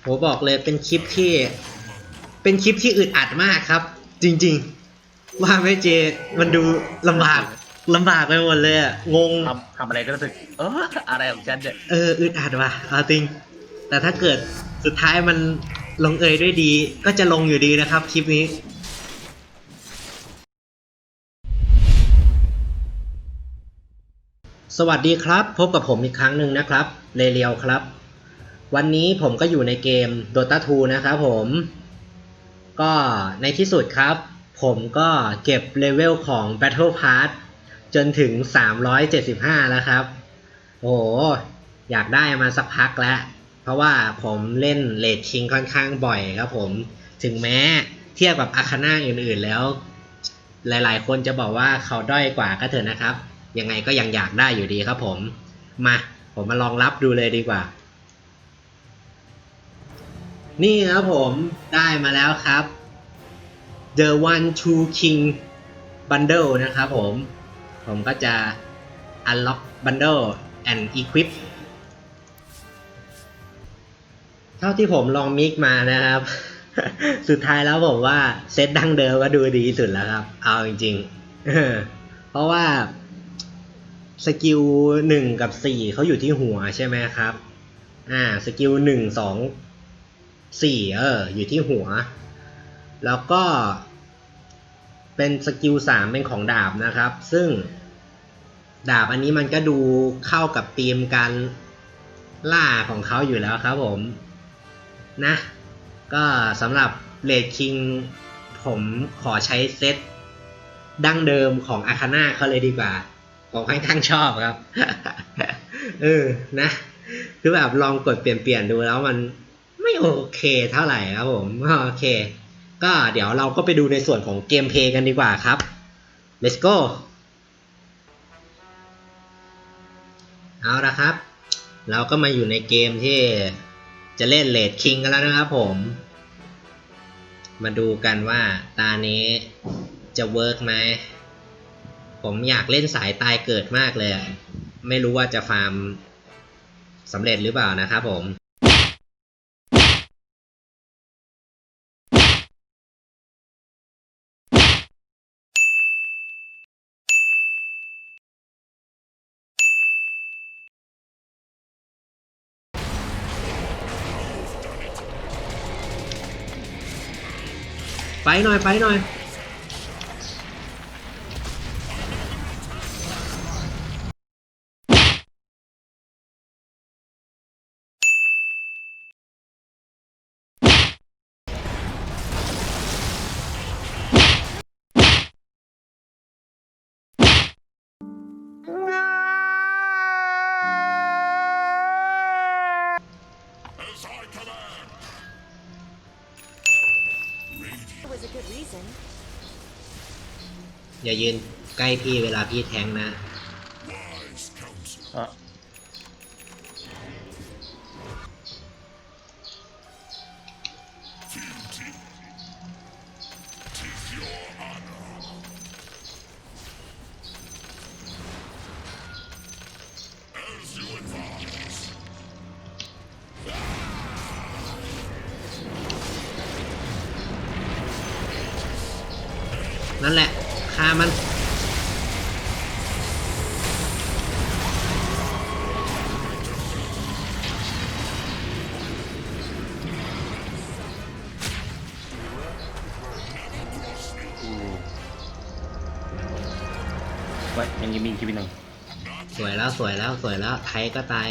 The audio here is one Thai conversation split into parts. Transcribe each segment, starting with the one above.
โหบอกเลยเป็นคลิปที่ เป็นคลิปที่อึดอัดมากครับ จริง ๆ ว่าไหม่เจ มันดูลำบากลำบากไปหมดเลยอะงง ทำทำอะไรก็รู้สึกเอออะไรของฉันเนี่ยเอออึดอัดว่ะเอาจริง แต่ถ้าเกิดสุดท้ายมันลงเอยด้วยดี ก็จะลงอยู่ดีนะครับคลิปนี้ สวัสดีครับ พบกับผมอีกครั้งหนึ่งนะครับ เรเรียวครับ วันนี้ผมก็อยู่ในเกม Dota 2 นะครับผม ก็ในที่สุดครับ ผมก็เก็บเลเวลของ Battle Pass จนถึง 375 แล้วครับ โอ้โหอยากได้มาสักพักแล้ว เพราะว่าผมเล่นเลดคิงค่อนข้างบ่อยครับผม ถึงแม้เทียบกับอาคาน่าอื่นๆแล้ว หลายๆ คนจะบอกว่าเขาด้อยกว่าก็เถอะนะครับ ยังไงก็ยังอยากได้อยู่ดีครับผม มา ผมมาลองรับดูเลยดีกว่า นี่ครับผมได้มาแล้วครับ The One Two King Bundle นะครับผม ผมก็จะ unlock bundle and equip เท่าที่ผมลองมิกมานะครับ สุดท้ายแล้วผมว่าเซตดั้งเดิมก็ดูดีที่สุดแล้วครับ เอาจริงๆ เพราะว่าสกิลหนึ่งกับสี่เขาอยู่ที่หัวใช่ไหมครับ อ่า สกิลหนึ่งสอง สี่เอออยู่ที่หัว แล้วก็เป็นสกิลสามเป็นของดาบนะครับ ซึ่งดาบอันนี้มันก็ดูเข้ากับธีมการล่าของเขาอยู่แล้วครับผมนะ ก็สำหรับเลดคิงผมขอใช้เซตดั้งเดิมของอาคาน่าเขาเลยดีกว่า ผมค่อนข้างชอบครับ เออนะ คือแบบลองกดเปลี่ยนเปลี่ยนๆดูแล้วมัน ไม่โอเคเท่าไหร่ครับผมโอเค ก็เดี๋ยวเราก็ไปดูในส่วนของเกมเพย์กันดีกว่าครับ let's go เอาละครับ เราก็มาอยู่ในเกมที่จะเล่นเลดคิงกันแล้วนะครับผม มาดูกันว่าตานี้จะเวิร์กไหม ผมอยากเล่นสายตายเกิดมากเลย ไม่รู้ว่าจะฟาร์มสำเร็จหรือเปล่านะครับผม หน่อยไปหน่อย อย่ายืนใกล้พี่เวลาพี่แทงนะเออนั่นแหละ ไว้ยังยังมีอีกคลิปหนึ่งสวยแล้วสวยแล้วสวยแล้วไทยก็ตาย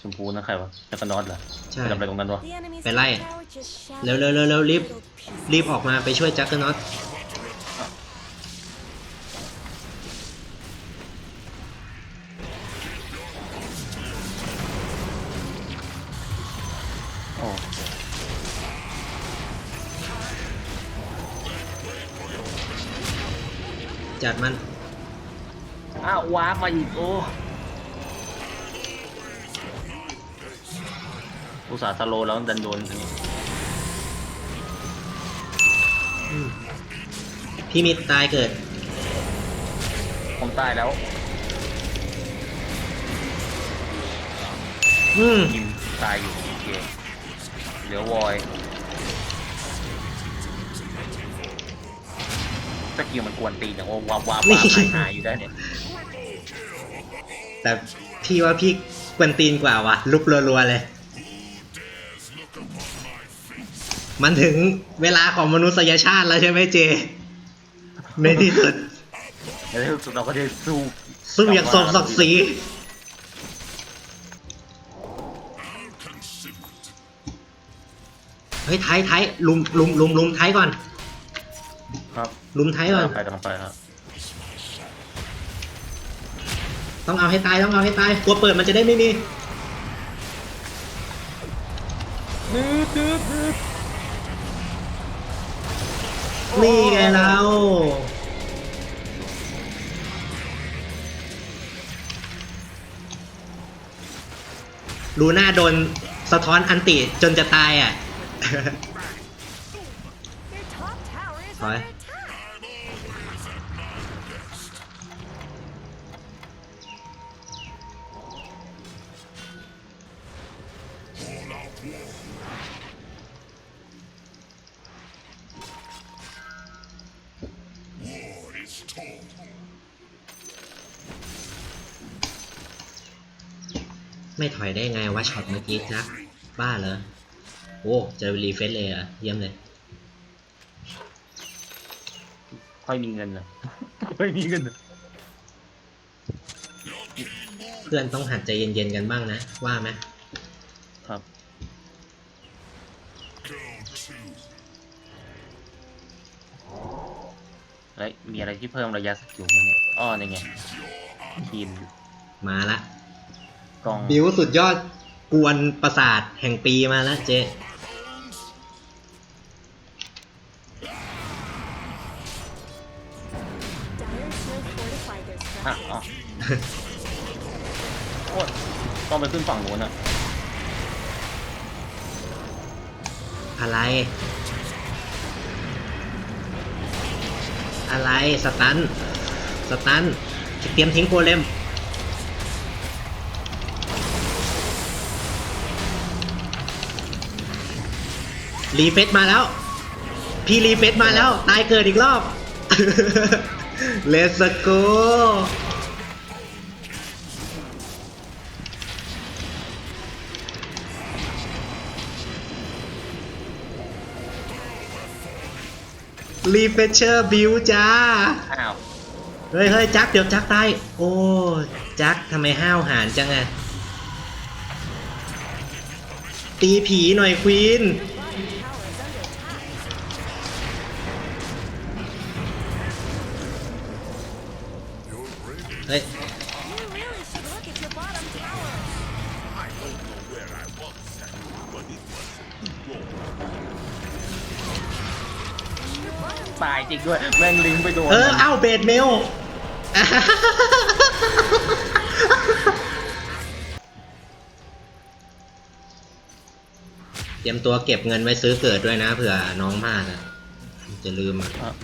ชมพูนะใครวะแล้วก็นอตเหรอใช่ไปทำอะไรตรงนั้นวะ The enemy's Phải lay. top tower just shattered เร็วเร็วเร็วเร็วรีบ little pieces. รีบออกมาไปช่วยแจ็คเกอร์น็อต จัดมันอ้าววาร์ปมาอีกโอ้อุตส่าห์สโลว์แล้วดันโดนอันนี้พี่มิดตายเกิด ผมตายแล้วอืมยิมตายอยู่โอเคเหลือวอย สกิลมันกวนตีนอย่างว่าวาบวาบวาบหายหายอยู่ได้เนี่ยแต่พี่ว่าพี่กวนตีนกว่าว่ะลุกรัวๆเลย มันถึงเวลาของมนุษยชาติแล้วใช่ไหมเจ ในที่สุดแล้วในที่สุดเราก็ได้สู้สู้อย่างสมศักดิ์ศรีเฮ้ยไทยไทยลุมลุมลุมลุมไทยก่อนครับ ลุมไทยก่อน ไปต้องไปครับต้องเอาให้ตายต้องเอาให้ตายตัวเปิดมันจะได้ไม่มีนี่ไงเราลูน่าโดนสะท้อนอันติจนจะตายอะ Your top tower ไม่ถอยได้ไงวะช็อตเมื่อกี้จ๊ะบ้าเหรอ โอ้เจอรีเฟซเลยเหรอะ เยี่ยมเลย ค่อยมีเงินนะค่อยมีเงินนะเพื่อนต้องหัดใจเย็นๆกันบ้างนะ ว่าไหม แล้วมีอะไรที่เพิ่มระยะสกิลไหมเนี่ยอ้อนี่ไงทีมมาละกล้องบิวสุดยอดกวนประสาทแห่งปีมาแล้วเจ Dire should fortify their อะ structures. อ๋อโอ้ยต้องไปขึ้นฝั่งนู้นอะอะไร อะไรสตันสตันเตรียมทิ้งโกเลมรีเฟซมาแล้ว พี่รีเฟซมาแล้ว ตายเกิดอีกรอบ Let's go รีเฟชเชอร์บิวจ้า อ้าวเฮ้ยเฮ้ยจักเดี๋ยวจักตายโอ้จักทำไมห้าวหาญจังอะตีผีหน่อยควีน Bottom tower is under attack. เฮ้ย ตายจริงด้วยแม่งลิงก์ไปโดนเออมันเอ้าเบดเมลเตรียมตัวเก็บเงินไว้ซื้อเกิดด้วยนะเผื่อน้องพลาดอะจะลืมอะอะเ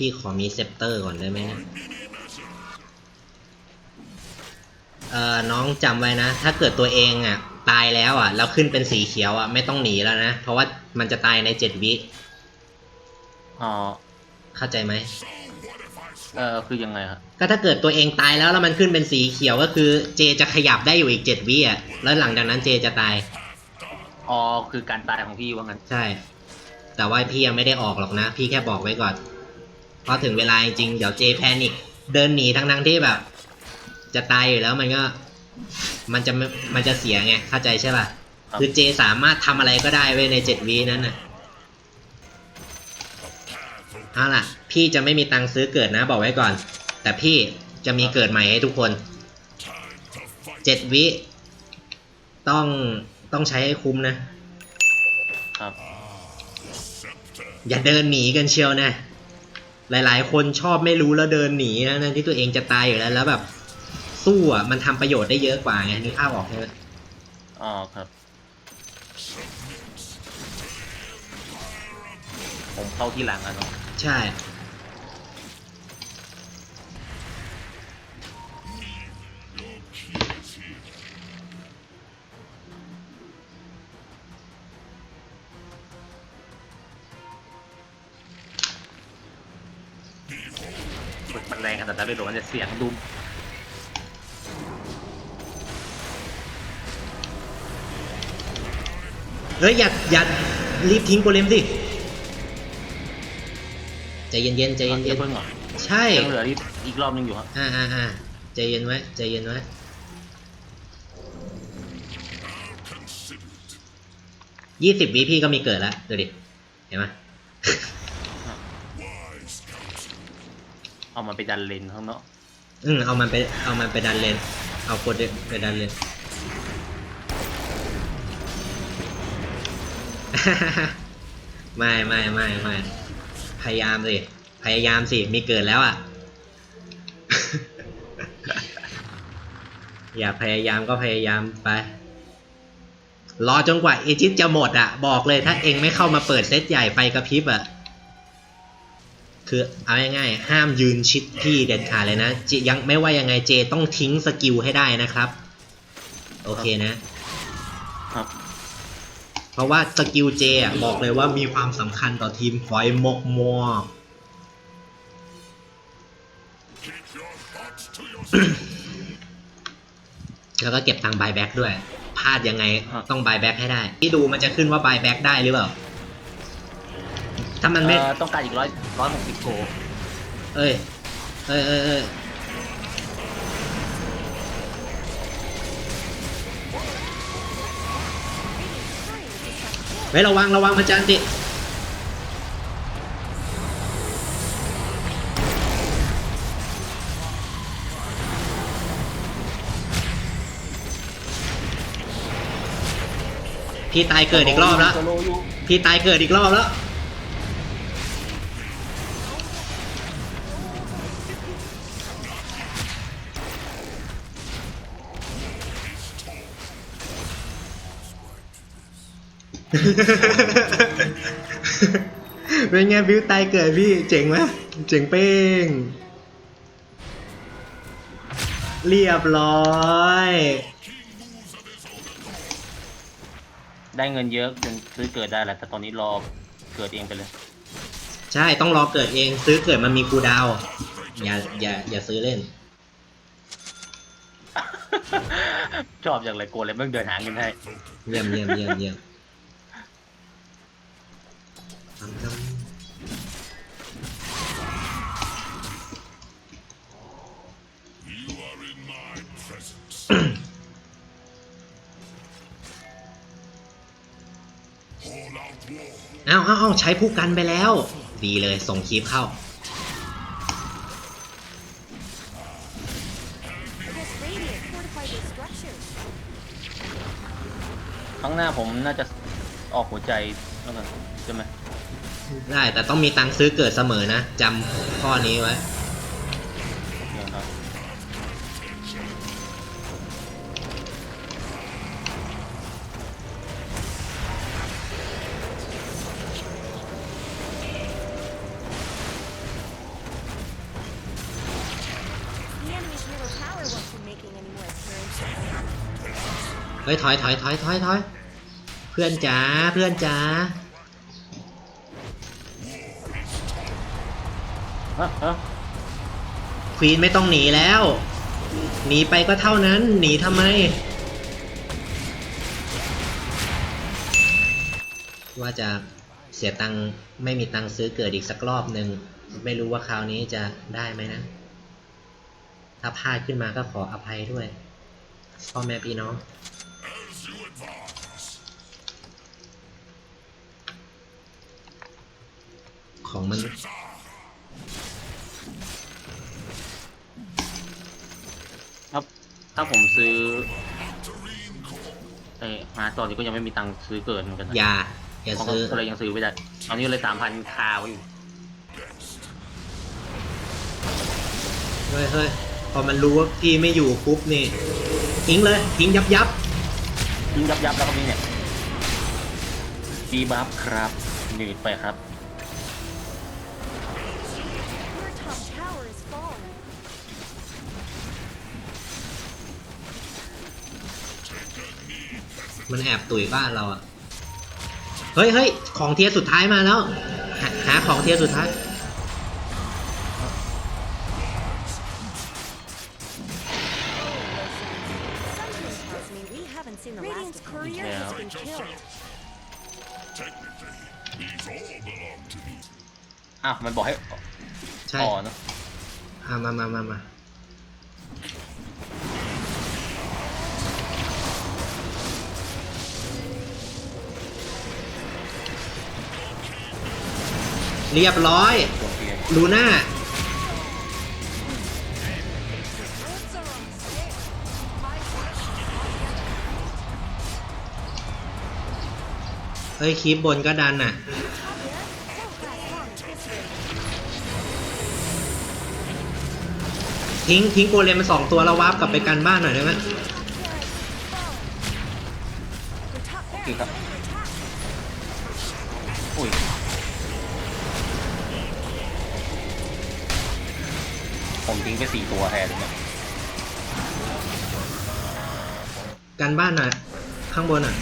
พี่ขอมีเซปเตอร์ก่อนได้ไหมเนี่ยเอ่อน้องจำไว้นะ ถ้าเกิดตัวเองอะ ตายแล้วอะ แล้วขึ้นเป็นสีเขียวอะ ไม่ต้องหนีแล้วนะ เพราะว่ามันจะตายในเจ็ดวิ อ๋อ เข้าใจไหม เออคือยังไงครับ ก็ถ้าเกิดตัวเองตายแล้วแล้วมันขึ้นเป็นสีเขียวก็คือเจจะขยับได้อยู่อีกเจ็ดวิอะ แล้วหลังจากนั้นเจจะตาย อ๋อ คือการตายของพี่ว่างั้น ใช่ แต่ว่าพี่ยังไม่ได้ออกหรอกนะ พี่แค่บอกไว้ก่อน พอถึงเวลาจริงๆเดี๋ยวเจแพนิกเดินหนีทั้งทั้งๆที่แบบ จะตายอยู่แล้วมันก็ มันจะไม่มันจะเสียไงเข้าใจใช่ป่ะครับคือเจสามารถทำอะไรก็ได้ไว้ยในเจ็ดวินั้นน่ะเอาล่ะ พี่จะไม่มีตังค์ซื้อเกิดนะบอกไว้ก่อน แต่พี่จะมีเกิดใหม่ให้ทุกคนเจ็ดวิ ต้องต้องใช้ให้คุ้มนะ ครับ อย่าเดินหนีกันเชียวนะ หลาย ๆ คนชอบไม่รู้แล้วเดินหนีนะทั้งที่ตัวเองจะตายอยู่แล้ว แล้วแบบสู้อะมันทำประโยชน์ได้เยอะกว่าไงนึกภาพออกใช่ไหมอ๋อครับ ผมเข้าที่หลังอะเนาะใช่ แรงขนาดนั้นเลยเหรอมันจะเสียงดุมเฮ้ยอย่าอย่ารีบทิ้งโกเลมสิใจเย็นๆใจเย็เย็นเพิ่งเหรอๆใช่ยังเหลืออีกอีกรอบนึงอยู่ครับอ่าอ่าอ่าใจเย็นไว้ใจเย็นไว้ยี่สิบวิพี่ก็มีเกิดแล้วดูดิ เห็นไหม เอามาไปดันเลนข้างนอกอืมเอามันไปเอามันไปดันเลน เอาโคดไปดันเลน ไม่ไม่ไม่ไม่พยายามสิ พยายามสิ มีเกิดแล้วอะ อย่าพยายามก็พยายามไป รอจนกว่าเอจิตจะหมดอะ บอกเลยถ้าเองไม่เข้ามาเปิดเซตใหญ่ไฟกระพริบอะ คือเอาง่ายๆห้ามยืนชิดพี่เด็ดขาดเลยนะเจยังไม่ว่ายังไงเจต้องทิ้งสกิลให้ได้นะครับ โอเคนะครับ เพราะว่าสกิลเจอะบอกเลยว่ามีความสำคัญต่อทีมพอยมกมัว แล้วก็เก็บตังค์บายแบ็กด้วย พลาดยังไงครับต้องบายแบ็กให้ได้ ที่ดูมันจะขึ้นว่าบายแบ็กได้หรือเปล่า ถ้ามันไม่ เอ่อต้องการอีกร้อยร้อยหกสิบโกเอ้ย เอ้ยเอ้ยเอ้ยเฮ้ยระวังระวังพระจันทร์ติพี่ตายเกิดอีกรอบแล้วโลอยู่พี่ตายเกิดอีกรอบแล้ว เป็นไงบิวตายเกิดพี่เจ๋งไหมเจ๋งเป้ง เรียบร้อย ได้เงินเยอะจนซื้อเกิดได้แหละแต่ตอนนี้รอเกิดเองไปเลย ใช่ต้องรอเกิดเองซื้อเกิดมันมีคูลดาวน์อย่าอย่าอย่าซื้อเล่น ชอบอย่างไรโกเลยเมื่อเดินหาเงินให้ เยี่ยมเยี่ยมเยี่ยมเยี่ยมาเอาเอาใช้ผู้กันไปแล้ว ดีเลยส่งคลิปเข้า I guess Radiant fortified their structures. ครั้งหน้าผมน่าจะออกหัวใจแล้วกันใช่ไหม ได้แต่ต้องมีตังค์ซื้อเกิดเสมอนะจำข้อนี้ไว้ เฮ้ยถอยถอยถอยถอยถอยเพื่อนจ๋าเพื่อนจ๋าฮะฮะควีนไม่ต้องหนีแล้ว หนีไปก็เท่านั้น หนีทำไม ว่าจะเสียตังค์ไม่มีตังค์ซื้อเกิดอีกสักรอบหนึ่ง ไม่รู้ว่าคราวนี้จะได้ไหมนะ ถ้าพลาดขึ้นมาก็ขออภัยด้วย พ่อแม่พี่น้อง ของมันถ้าถ้าผมซื้อเอ้มาตอนนี้ก็ยังไม่มีตังค์ซื้อเกิดเหมือนกันนะอย่าอย่าเพราะซื้อ ก็เลยยังซื้อไม่ได้ตอนนี้เลยสามพันคาไว้อยู่เฮ้ยเฮ้ยพอมันรู้ว่าพี่ไม่อยู่ปุ๊บนี่ทิ้งเลยทิ้งยับยับ ยิงยับยับแล้วก็มีเนี่ยบีบัฟครับหนืดไปครับ Your top tower is falling. มันแอบตุ๋ยบ้านเราอะเฮ้ยเฮ้ยของเทียร์สุดท้ายมาแล้วหาหาของเทียร์สุดท้าย เรียบร้อยลูน่าเฮ้ยคลิปบนก็ดันน่ะทิ้งทิ้งโกเลมมาสองตัวแล้ววาร์ปกลับไปกันบ้านหน่อยได้ไหมโอเคครับ อุ้ย ผมทิ้งไปสี่ตัวแทนเลยเนี่ยกันบ้านหน่อยข้างบนอะ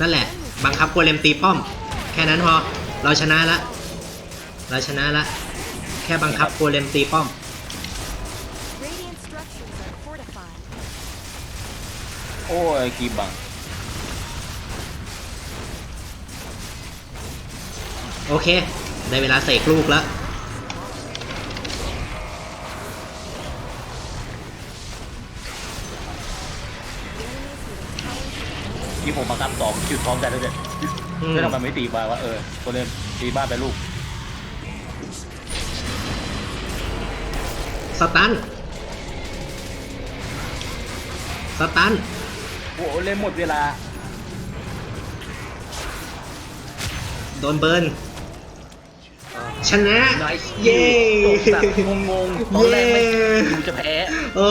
นั่นแหละ บังคับโกเลมตีป้อม แค่นั้นพอ เราชนะละ เราชนะละ แค่บังคับโกเลมตีป้อม Radiant structures are fortified. โอ้ยกีบัง โอเค ได้เวลาเสกลูกแล้ว ที่ผมบังคับสองจุดพร้อมกันแล้วเนี่ยอืมแล้วทำไมไม่ตีบ้านวะเออตัวเล่นตีบ้านไปลูกสตัน สตัน โอ้โหเล่นหมดเวลา โดนเบิร์นชนะ Nice เย้ตกแบบงงๆตอนแรกไม่เย้ดูจะแพ้โอ้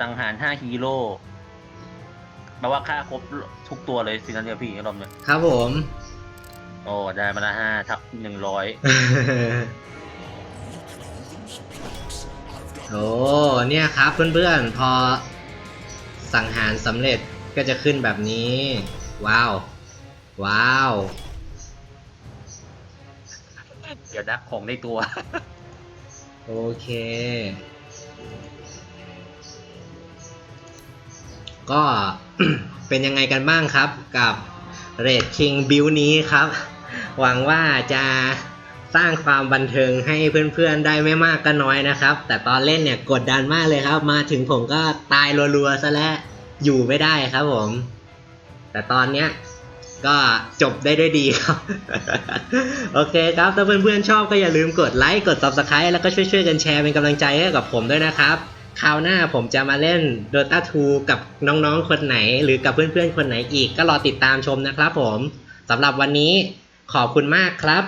สังหารห้าฮีโร่แปลว่าฆ่าครบทุกตัวเลยสินะเนี่ยพี่รอบเนี่ยครับผม โอ้ได้มาละห้าทับหนึ่งร้อยโอ้เนี่ยครับเพื่อนๆ พอสังหารสำเร็จก็จะขึ้นแบบนี้ ว้าว ว้าว เดี๋ยวดักของในตัว โอเค ก็เป็นยังไงกันบ้างครับกับเรดคิงบิวนี้ครับ หวังว่าจะสร้างความบันเทิงให้เพื่อนๆได้ไม่มากก็น้อยนะครับ แต่ตอนเล่นเนี่ยกดดันมากเลยครับ มาถึงผมก็ตายรัวๆซะแล้วอยู่ไม่ได้ครับผม แต่ตอนเนี้ยก็จบได้ด้วยดีครับ โอเคครับ ถ้าเพื่อนๆชอบก็อย่าลืมกดไลค์ กด Subscribe แล้วก็ช่วยๆกันแชร์เป็นกำลังใจให้กับผมด้วยนะครับ คราวหน้าผมจะมาเล่น Dota 2 กับน้องๆ คนไหน หรือกับเพื่อนๆ คนไหนอีกก็รอติดตามชมนะครับผมสำหรับวันนี้ขอบคุณมากครับ